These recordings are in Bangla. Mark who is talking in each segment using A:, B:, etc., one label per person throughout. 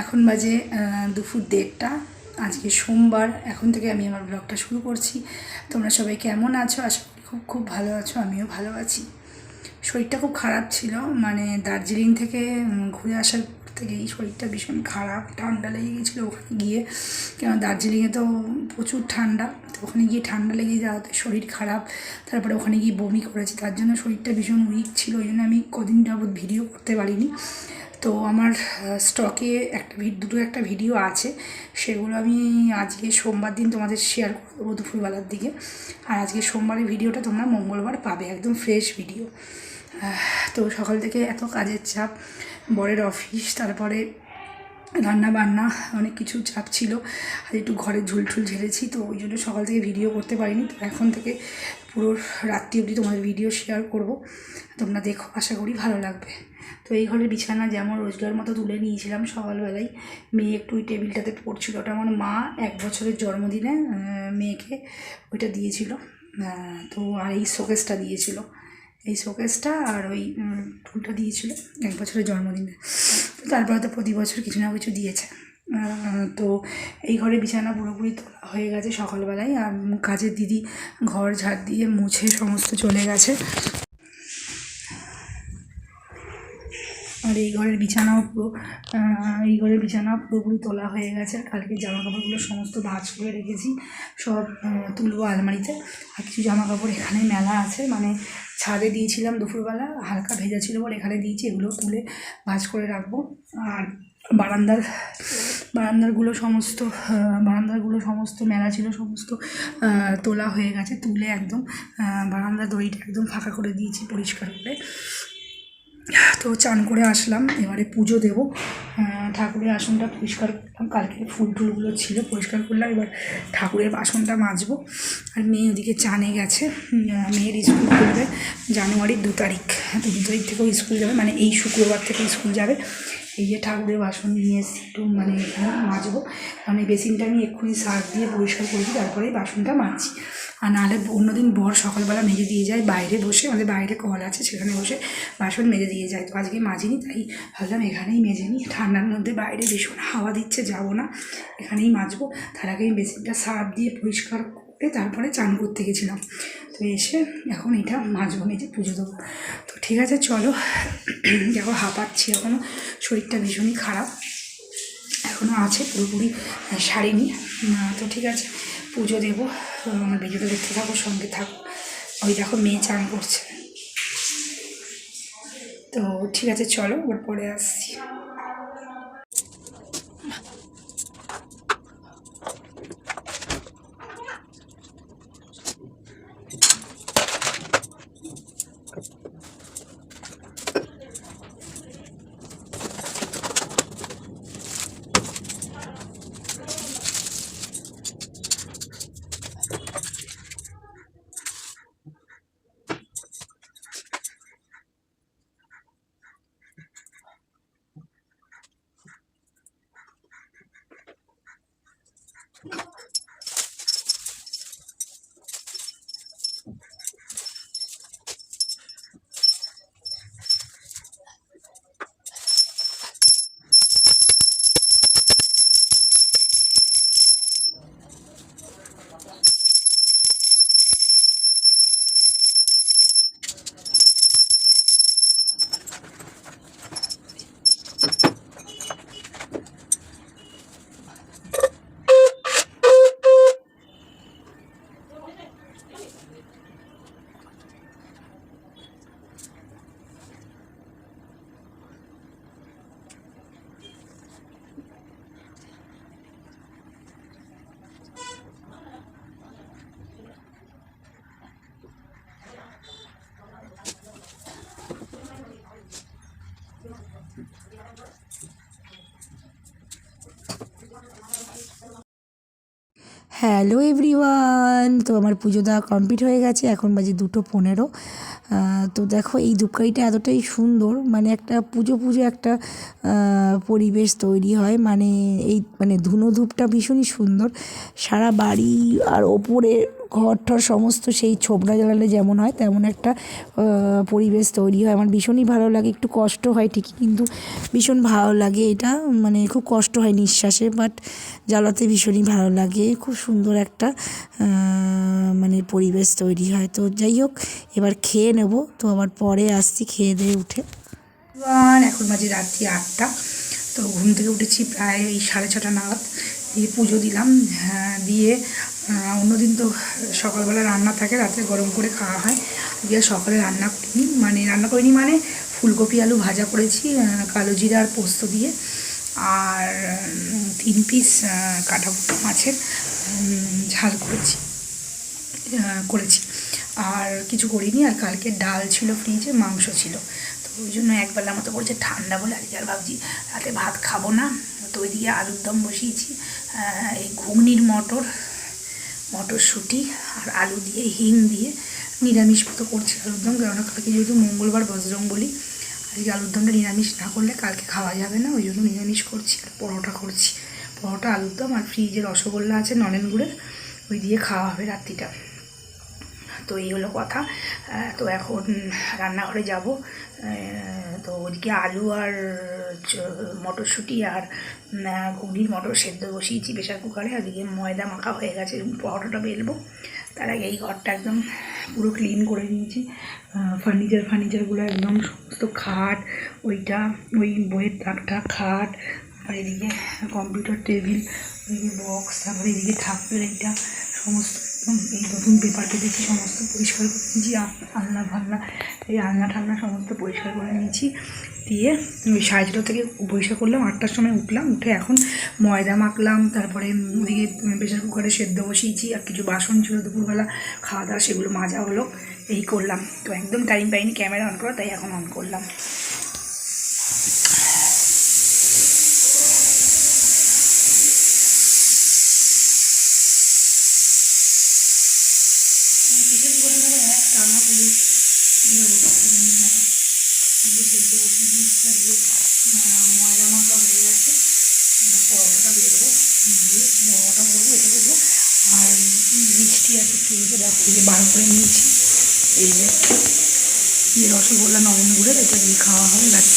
A: এখন বাজে দুপুর দেড়টা। আজকে সোমবার, এখন থেকে আমি আমার ব্লগটা শুরু করছি। তোমরা সবাই কেমন আছো? আশা করি খুব খুব ভালো আছো, আমিও ভালো আছি। শরীরটা খুব খারাপ ছিল মানে দার্জিলিং থেকে ঘুরে আসার থেকেই শরীরটা ভীষণ খারাপ, ঠান্ডা লেগে গেছিল ওখানে গিয়ে। কেন, দার্জিলিংয়ে তো প্রচুর ঠান্ডা, তো ওখানে গিয়ে ঠান্ডা লেগে যাওয়াতে শরীর খারাপ। তারপরে ওখানে গিয়ে বমি করেছি, তার জন্য শরীরটা ভীষণ উইক ছিল, ওই জন্য আমি কদিন যাবৎ ভিডিও করতে পারিনি। তো আমার স্টকে একটা দুটো একটা ভিডিও আছে। সেগুলো আমি আজকে সোমবার দিন তোমাদের শেয়ার করব দুপুরবেলার দিকে। আর আজকে সোমবারের ভিডিওটা তোমরা মঙ্গলবার পাবে, একদম ফ্রেশ ভিডিও তো সকাল থেকে এত কাজের চাপ, বরের অফিস তারপরে রান্না বান্না অনেক কিছু চাপ ছিল। আর একটু ঘরে ঝুল ঠুল ঝেড়েছি, তো ওই জন্য সকাল থেকে ভিডিও করতে পারিনি। তো এখন থেকে পুরো রাত্রি অবধি তোমাদের ভিডিও শেয়ার করব। তোমরা দেখো, আশা করি ভালো লাগবে। তো এই ঘরের বিছানা যেমন রোজগার মতো তুলে নিয়েছিলাম সকালবেলায়, মেয়ে একটু ওই টেবিলটাতে পড়ছিল। ওটা আমার মা এক বছরের জন্মদিনে মেয়েকে ওইটা দিয়েছিল। তো আর এই শোকেসটা দিয়েছিল। এই শোকেসটা আর ওই টুলটা দিয়েছিল এক বছরের জন্মদিনে। তারপরে তো প্রতি বছর কিছু না কিছু দিয়েছে। তো এই ঘরে বিছানা পুরোপুরি হয়ে গেছে সকালবেলায়। আর কাজের দিদি ঘর ঝাড় দিয়ে মুছে সমস্ত চলে গেছে। আর এই ঘরের বিছানাও পুরো এই ঘরের বিছানাও পুরোপুরি তোলা হয়ে গেছে। কালকে জামা কাপড়গুলো সমস্ত ভাঁজ করে রেখেছি, সব তুলবো আলমারিতে। আর কিছু জামা কাপড় এখানে মেলা আছে মানে ছাদে দিয়েছিলাম দুপুরবেলা, হালকা ভেজা ছিল বলে এখানে দিয়েছি এগুলো তুলে ভাঁজ করে রাখব। আর বারান্দার, বারান্দারগুলো সমস্ত বারান্দারগুলো সমস্ত মেলা ছিল, সমস্ত তোলা হয়ে গেছে, তুলে একদম বারান্দার দড়িটা একদম ফাঁকা করে দিয়েছি পরিষ্কার করে। তো চান করে আসলাম, এবারে পুজো দেবো। ঠাকুরের আসনটা পরিষ্কার করলাম কালকে ফুল টুলগুলো ছিল, পরিষ্কার করলাম, এবার ঠাকুরের বাসনটা মাজবো। আর মেয়ে ওদিকে চানে গেছে মেয়ের স্কুল খুলবে জানুয়ারির দু তারিখ তো দু তারিখ থেকেও স্কুল যাবে মানে এই শুক্রবার থেকে স্কুল যাবে। এই যে ঠাকুরের বাসন নিয়ে এসেছি একটু মানে মাজবো এই বেসিনটা আমি এক্ষুনি সার্ফ দিয়ে পরিষ্কার করেছি তারপরে বাসনটা মাজছি। আর নাহলে অন্যদিন বর সকালবেলা মেজে দিয়ে যায়, বাইরে বসে, আমাদের বাইরে কল আছে, সেখানে বসে বাসন মেজে দিয়ে যায়। তো আজকে মাজিনি, তাই ভাবলাম এখানেই মেজে নিই। ঠান্ডার মধ্যে বাইরে ভীষণ হাওয়া দিচ্ছে, যাব না। এখানেই মাজবো। তার আগে বেসিনটা সার্ফ দিয়ে পরিষ্কার করে তারপরে চান করতে গেছিলাম। তো এসে এখন এটা মাজবো, মেজে পুজো দেবো। তো ঠিক আছে, চলো। দেখো, হাঁপাচ্ছি এখনও শরীরটা ভীষণই খারাপ। এখনও আছে, পুরোপুরি সারিনি। তো ঠিক আছে। পুজো দেবো আমার ভিডিওটা দেখতে থাকো, সঙ্গে থাকো। ওই দেখো মেয়ে চান করছে। তো ঠিক আছে, চলো ওর পরে আসছি। হ্যালো এভরিওয়ান, তো আমার পুজো দেওয়া কমপ্লিট হয়ে গেছে, এখন বাজে দুটো পনেরো। তো দেখো এই ধূপকাঠিটা এতটাই সুন্দর মানে একটা পুজো পুজো একটা পরিবেশ তৈরি হয় মানে এই মানে ধুনো ধূপটা ভীষণই সুন্দর। সারা বাড়ি আর ওপরে
B: ঘর টর সমস্ত সেই ছোবড়া জ্বালালে যেমন হয় তেমন একটা পরিবেশ তৈরি হয়। আমার ভীষণই ভালো লাগে একটু কষ্ট হয় ঠিকই কিন্তু ভীষণ ভালো লাগে এটা। মানে খুব কষ্ট হয় নিঃশ্বাসে বাট জ্বালাতে ভীষণই ভালো লাগে। খুব সুন্দর একটা মানে পরিবেশ তৈরি হয়। তো যাই হোক এবার খেয়ে নেব। তো আবার পরে আসছি খেয়ে দিয়ে উঠে।
A: এখন বাজে রাত্রি আটটা। তো ঘুম থেকে উঠেছি প্রায় সাড়ে ছটা নাগাদ। দিয়ে পুজো দিলাম। হ্যাঁ, দিয়ে অন্যদিন তো সকালবেলা রান্না থাকে, রাতে গরম করে খাওয়া হয়। দিয়ে সকালে রান্না করিনি মানে রান্না করিনি মানে ফুলকপি, আলু ভাজা করেছি কালো জিরা আর পোস্ত দিয়ে। আর তিন পিস কাটা কুটা মাছের ঝাল করেছি করেছি। আর কিছু করিনি, আর কালকে ডাল ছিল ফ্রিজে, মাংস ছিল। তো ওই জন্য একবেলা মতো করছে ঠান্ডা বলে আজকে আর ভাবছি রাতে ভাত খাব না। তো ওইদিকে আলুর দম বসিয়েছি এই ঘুগনির মটর মটরশুঁটি আর আলু দিয়ে, হিং দিয়ে নিরামিষ মতো করছি আলুর দম। কেননা কালকে যেহেতু মঙ্গলবার বজরং বলি আজকে আলুর দমটা নিরামিষ না করলে কালকে খাওয়া যাবে না। ওই জন্য নিরামিষ করছি আর পরোটা করছি। পরোটা, আলুর দম আর ফ্রিজে রসগোল্লা আছে, নলেন গুড়ের, ওই দিয়ে খাওয়া হবে রাত্রিটা। তো এই হলো কথা। তো এখন রান্নাঘরে যাব। তো ওদিকে আলু আর মটরশুঁটি আর ঘুগনির মটর সেদ্ধ বসিয়েছি প্রেশার কুকারে। ওদিকে ময়দা মাখা হয়ে গেছে পরোটাটা বেলবো। তার আগে এই ঘরটা একদম পুরো ক্লিন করে নিয়েছি। ফার্নিচার ফার্নিচারগুলো একদম সমস্ত খাট, ওইটা, ওই বইয়ের তাকটা, খাট আর এদিকে কম্পিউটার টেবিল ওইদিকে বক্স তারপরে এদিকে ঠাকুরের এইটা। সমস্ত একদম এই নতুন পেপার কেটেছি সমস্ত পরিষ্কার করে নিয়েছি আলনা ফালনা, এই আলনা ঠালনা সমস্ত পরিষ্কার করে নিয়েছি, দিয়ে সাড়ে থেকে পরিষ্কার করলাম, আটটার সময় উঠলাম, উঠে এখন ময়দা মাখলাম, তারপরে ওদিকে প্রেশার কুকারে সেদ্ধ বসিয়েছি, আর কিছু বাসন ছিল দুপুরবেলা, খাওয়া দাওয়া সেগুলো মাজা হলো, এই করলাম। তো একদম টাইম পাইনি ক্যামেরা অন করা, তাই এখন অন করলাম প্রেশার কুকারে ধরো এক টানা পুরো সেদ্ধ বসিয়ে দিয়েছি আর ইয়ে, আহ, ময়দা মাখা হয়ে গেছে আহ, পরোটাটা বেরবো দিয়ে পরোটা করব এটা করব আর উম, মিষ্টি দেখো, এই যে বার করে নিয়েছি। এই যে, এই রসগোল্লা নবীন গুড়ের এটা দিয়ে খাওয়া হবে ব্যাস।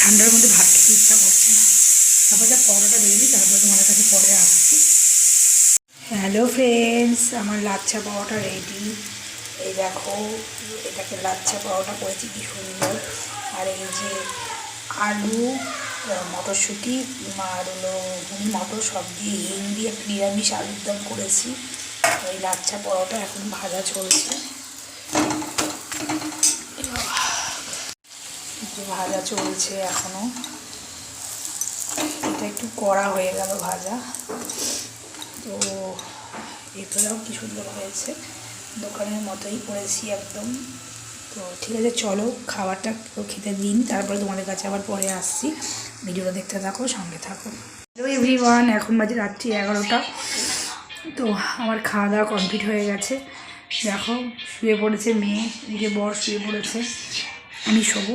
A: ঠান্ডার মধ্যে ভাত খেতে ইচ্ছা করছে না। তারপর যা পরোটা বেরবি তারপরে তোমাদের কাছে পরে আসছি। হ্যালো ফ্রেন্ডস আমার লাচ্ছা পাওয়াটা রেডি এই দেখো, এটাকে লাচ্ছা পাওয়াটা করেছি, কি সুন্দর। আর এই যে আলু মটরশুঁটি, আর হলো মটর, সব দিয়ে হিং দিয়ে একটা নিরামিষ আলুর দম করেছি। এই লাচ্ছা পরোটা এখন ভাজা চলছে। ভাজা চলছে এখনও। এটা একটু কড়া হয়ে গেল ভাজা। তো ভেতরেও কি সুন্দর হয়েছে। দোকানের মতোই করেছি একদম। তো ঠিক আছে, চলো খাবারটা খেতে দিন, তারপরে তোমাদের কাছে আবার পরে আসছি। ভিডিওটা দেখতে থাকো, সঙ্গে থাকো। হ্যালো এভরিওয়ান এখন বাজে রাত্রি এগারোটা। তো আমার খাওয়া দাওয়া কমপ্লিট হয়ে গেছে। দেখো, শুয়ে পড়েছে মেয়ে এদিকে বর শুয়ে পড়েছে। আমি শোবো।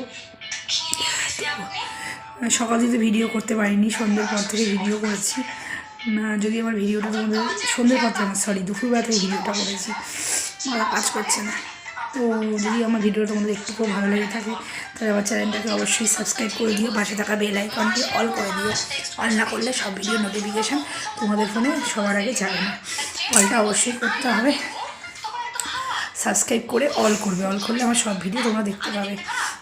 A: সকাল থেকে ভিডিও করতে পারিনি, সন্ধ্যের পর থেকে ভিডিও করেছি। না, যদি আমার ভিডিওটা তোমাদের, সন্ধ্যের পর থেকে সরি দুপুরবেলা থেকে ভিডিওটা করেছি। আমার কাজ করছে না। তো যদি আমার ভিডিওটা তোমাদের একটুকুও ভালো লেগে থাকে, তাহলে আমার চ্যানেলটাকে অবশ্যই সাবস্ক্রাইব করে দিও, পাশে থাকা বেল আইকনটি অল করে দিও। অল না করলে সব ভিডিও নোটিফিকেশান তোমাদের ফোনে সবার আগে যাবে না। অলটা অবশ্যই করতে হবে। সাবস্ক্রাইব করে অল করবে। অল করলে আমার সব ভিডিও তোমরা দেখতে পাবে।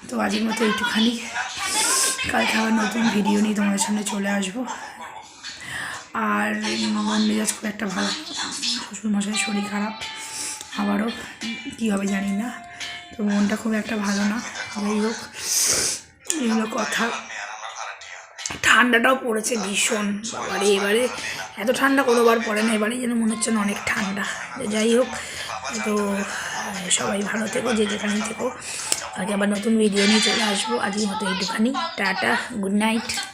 A: তো আজকের মতো একটুখানি কালকে আবার নতুন ভিডিও নিয়ে তোমাদের সামনে চলে আসব। আর মন মেজাজ খুব একটা ভালো না। শ্বশুরমশাইয়ের শরীর খারাপ। আবারও, কী হবে জানি না। তো মনটা খুব একটা ভালো না। যাই হোক, এগুলো কথা। ঠান্ডাটাও পড়েছে ভীষণ। বাবারে এবারে এত ঠান্ডা কোনোবার পড়ে না। এবারে যেন মনে হচ্ছে না অনেক ঠান্ডা। যাই হোক, তো, সবাই ভালো থেকো, যে যেখানে থেকো। আগে আবার নতুন ভিডিও নিয়ে চলে আসব। আজকের মতো এইটুখানি। Tata good night